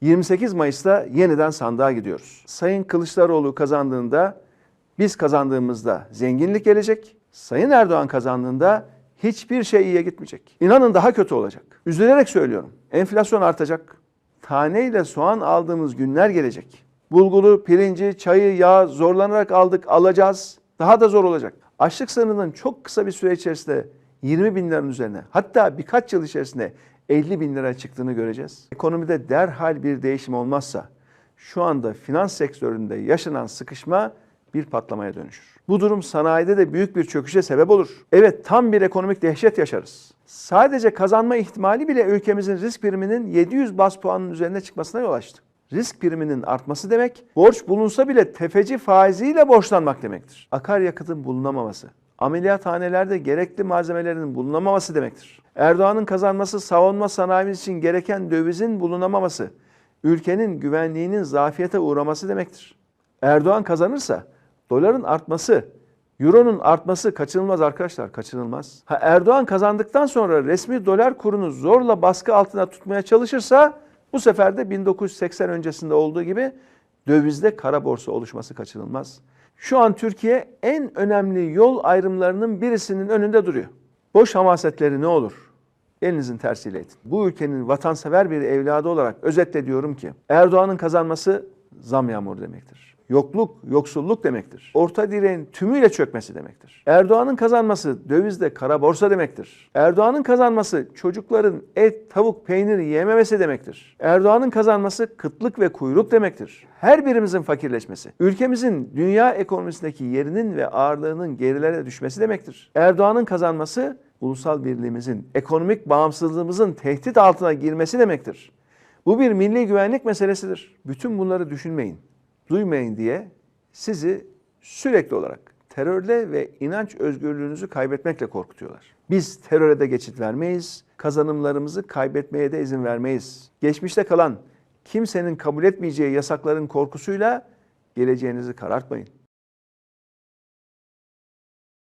28 Mayıs'ta yeniden sandığa gidiyoruz. Sayın Kılıçdaroğlu kazandığında, biz kazandığımızda zenginlik gelecek. Sayın Erdoğan kazandığında hiçbir şey iyiye gitmeyecek. İnanın daha kötü olacak. Üzülerek söylüyorum. Enflasyon artacak. Taneyle soğan aldığımız günler gelecek. Bulguru, pirinci, çayı, yağ zorlanarak aldık, alacağız. Daha da zor olacak. Açlık sınırının çok kısa bir süre içerisinde 20 bin liranın üzerine hatta birkaç yıl içerisinde 50 bin lira çıktığını göreceğiz. Ekonomide derhal bir değişim olmazsa şu anda finans sektöründe yaşanan sıkışma bir patlamaya dönüşür. Bu durum sanayide de büyük bir çöküşe sebep olur. Evet tam bir ekonomik dehşet yaşarız. Sadece kazanma ihtimali bile ülkemizin risk priminin 700 bas puanın üzerine çıkmasına yol açtı. Risk priminin artması demek, borç bulunsa bile tefeci faiziyle borçlanmak demektir. Akaryakıtın bulunamaması, ameliyathanelerde gerekli malzemelerin bulunamaması demektir. Erdoğan'ın kazanması savunma sanayimiz için gereken dövizin bulunamaması, ülkenin güvenliğinin zafiyete uğraması demektir. Erdoğan kazanırsa doların artması, euronun artması kaçınılmaz arkadaşlar, kaçınılmaz. Ha Erdoğan kazandıktan sonra resmi dolar kurunu zorla baskı altına tutmaya çalışırsa bu sefer de 1980 öncesinde olduğu gibi dövizde kara borsa oluşması kaçınılmaz. Şu an Türkiye en önemli yol ayrımlarının birisinin önünde duruyor. Boş hamasetleri ne olur? Elinizin tersiyle etin. Bu ülkenin vatansever bir evladı olarak özetle diyorum ki Erdoğan'ın kazanması zam yağmuru demektir. Yokluk, yoksulluk demektir. Orta direğin tümüyle çökmesi demektir. Erdoğan'ın kazanması dövizde kara borsa demektir. Erdoğan'ın kazanması çocukların et, tavuk, peynir yiyememesi demektir. Erdoğan'ın kazanması kıtlık ve kuyruk demektir. Her birimizin fakirleşmesi, ülkemizin dünya ekonomisindeki yerinin ve ağırlığının gerilere düşmesi demektir. Erdoğan'ın kazanması ulusal birliğimizin, ekonomik bağımsızlığımızın tehdit altına girmesi demektir. Bu bir milli güvenlik meselesidir. Bütün bunları düşünmeyin duymayın diye sizi sürekli olarak terörle ve inanç özgürlüğünüzü kaybetmekle korkutuyorlar. Biz teröre de geçit vermeyiz, kazanımlarımızı kaybetmeye de izin vermeyiz. Geçmişte kalan kimsenin kabul etmeyeceği yasakların korkusuyla geleceğinizi karartmayın.